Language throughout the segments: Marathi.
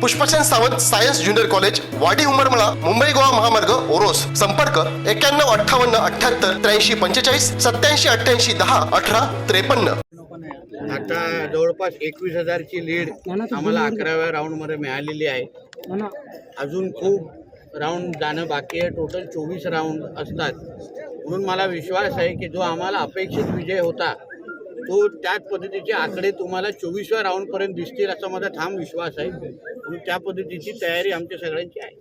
Pushpachand Sawant science junior college Wadi Umarmala Mumbai Goa महामार्ग ओरोस. संपर्क एक्क्याण्णव अठ्ठावन्न अठ्ठ्याहत्तर त्र्याऐंशी पंचेचाळीस सत्याऐंशी अठ्ठ्याऐंशी दहा अठरा त्रेपन्न. आता जवळपास एकवीस हजारची लीड आम्हाला अकराव्या राऊंडमध्ये मिळालेली आहे. अजून खूप राऊंड जाणं बाकी आहे. टोटल चोवीस राऊंड असतात. म्हणून मला विश्वास आहे की जो आम्हाला अपेक्षित विजय होता तो त्याच पद्धतीचे आकडे तुम्हाला चोवीसव्या राऊंडपर्यंत दिसतील असा माझा ठाम विश्वास आहे. म्हणून त्या पद्धतीची तयारी आमच्या सगळ्यांची आहे.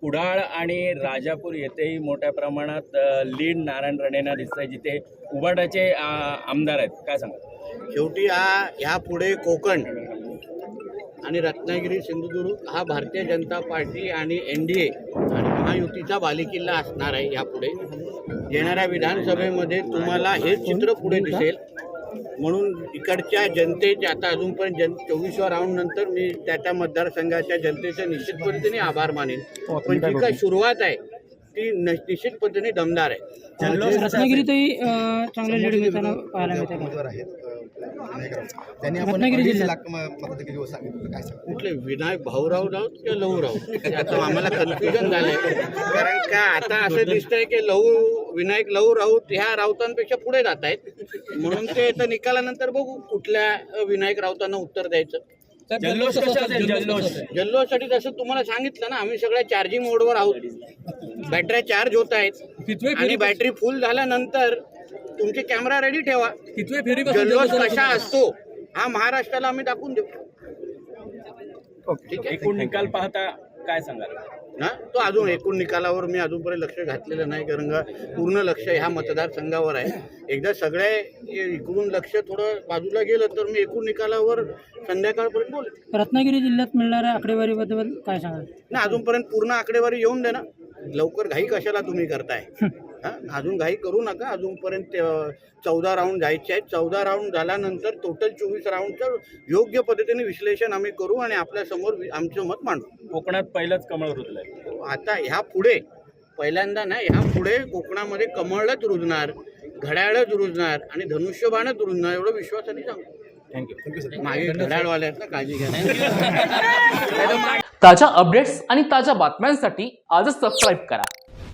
कुडाळ आणि राजापूर येथेही मोठ्या प्रमाणात लीड नारायण राणेंना दिसतंय जिथे उबाडाचे आ, आमदार आहेत. काय सांगा शेवटी हा ह्या पुढे कोकण आणि रत्नागिरी सिंधुदुर्ग हा भारतीय जनता पार्टी आणि एन डी ए आणि महायुतीचा बालेकिल्ला असणार आहे यापुढे येणाऱ्या विधानसभेमध्ये तुम्हाला हे चित्र पुढे दिसेल. म्हणून इकडच्या जनतेचे आता अजूनपर्यंत जन चोवीसव्या राऊंड नंतर मी त्या त्या मतदारसंघाच्या जनतेचे निश्चित पद्धतीने आभार मानेन. पण जी काय सुरुवात आहे ती निश्चित पद्धतीने दमदार आहे. रत्नागिरीतही चांगले लीड घेताना पाहायला मिळते का? उमेदवार आहेत अ, नायकराव. त्यांनी आपण रत्नागिरी अडीच जिल्ह्यात. लाख म- मतं दिली होती सांगितलं काय सांगा कुठले? विनायक भाऊराव राऊत किंवा लहू राऊत? आता आम्हाला कन्फ्युजन झालंय. कारण का आता असं दिसतंय की लहू विनायक लहू राऊत ह्या राऊतांपेक्षा पुढे जात आहेत म्हणून ते निकालानंतर बघू कुठल्या विनायक राऊतांना उत्तर द्यायचं. जल्लोष कसा असेल जल्लोष जल्लोषसाठी जसं तुम्हाला सांगितलं ना आम्ही सगळ्या चार्जिंग मोडवर आहोत. बॅटऱ्या चार्ज होत आहेत. आणि बॅटरी फुल झाल्यानंतर तुमचे कॅमेरा रेडी ठेवा. जल्लोष कसा असतो हा महाराष्ट्राला आम्ही दाखवून देऊ. ठीक आहे एकूण निकाल पाहता काय सांगाल? ना तो अजून एकूण निकालावर मी अजूनपर्यंत लक्ष घातलेलं नाही कारण का पूर्ण लक्ष ह्या मतदारसंघावर आहे. एकदा सगळे इकडून लक्ष थोडं बाजूला गेलं तर मी एकूण निकालावर संध्याकाळपर्यंत बोलेन. रत्नागिरी जिल्ह्यात मिळणाऱ्या आकडेवारीबद्दल काय सांगाल? ना अजूनपर्यंत पूर्ण आकडेवारी येऊन दे ना. लवकर घाई कशाला तुम्ही करताय? हा? अजून घाई करू नका. अजूनपर्यंत चौदा राऊंड जायचे आहेत. चौदा राऊंड झाल्यानंतर टोटल चोवीस राऊंडचं योग्य पद्धतीने विश्लेषण आम्ही करू आणि आपल्यासमोर आमचं मत मांडू. कोकणात पहिलंच कमळ रुजलंय आता ह्या पुढे पहिल्यांदा ना ह्या पुढे कोकणामध्ये कमळच रुजणार घड्याळच रुजणार आणि धनुष्यबाणच रुजणार एवढं विश्वासाने सांगतो थँक्यू मागे घड्याळवाले आहेत ना काळजी घ्या. ताज्या अपडेट्स आणि ताज्या बातम्यांसाठी आजच सबस्क्राईब करा.